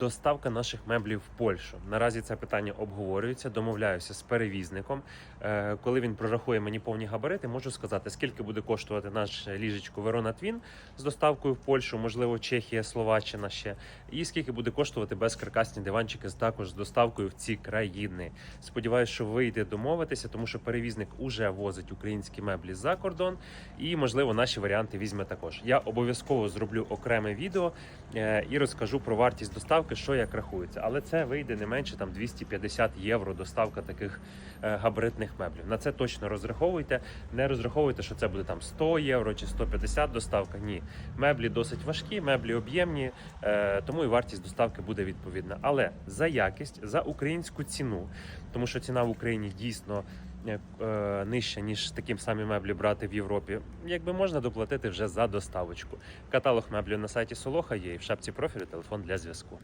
Доставка наших меблів в Польщу. Наразі це питання обговорюється. Домовляюся з перевізником. Е, Коли він прорахує мені повні габарити, можу сказати, скільки буде коштувати наше ліжечко Верона Твін з доставкою в Польщу, можливо, Чехія, Словаччина ще, і скільки буде коштувати безкаркасні диванчики з також з доставкою в ці країни. Сподіваюсь, що вийде домовитися, тому що перевізник уже возить українські меблі за кордон, і можливо наші варіанти візьме також. Я обов'язково зроблю окреме відео е, і розкажу про вартість доставки, що як рахується. Але це вийде не менше там 250 євро доставка таких е, габаритних меблів. На це точно розраховуйте. Не розраховуйте, що це буде там 100 євро чи 150 доставка. Ні, меблі досить важкі, меблі об'ємні, е, тому і вартість доставки буде відповідна. Але за якість, за українську ціну, тому що ціна в Україні дійсно. е, е, Нижча ніж таким самі меблі брати в Європі, якби можна доплатити вже за доставочку. Каталог меблів на сайті Солоха є і в шапці профілю телефон для зв'язку.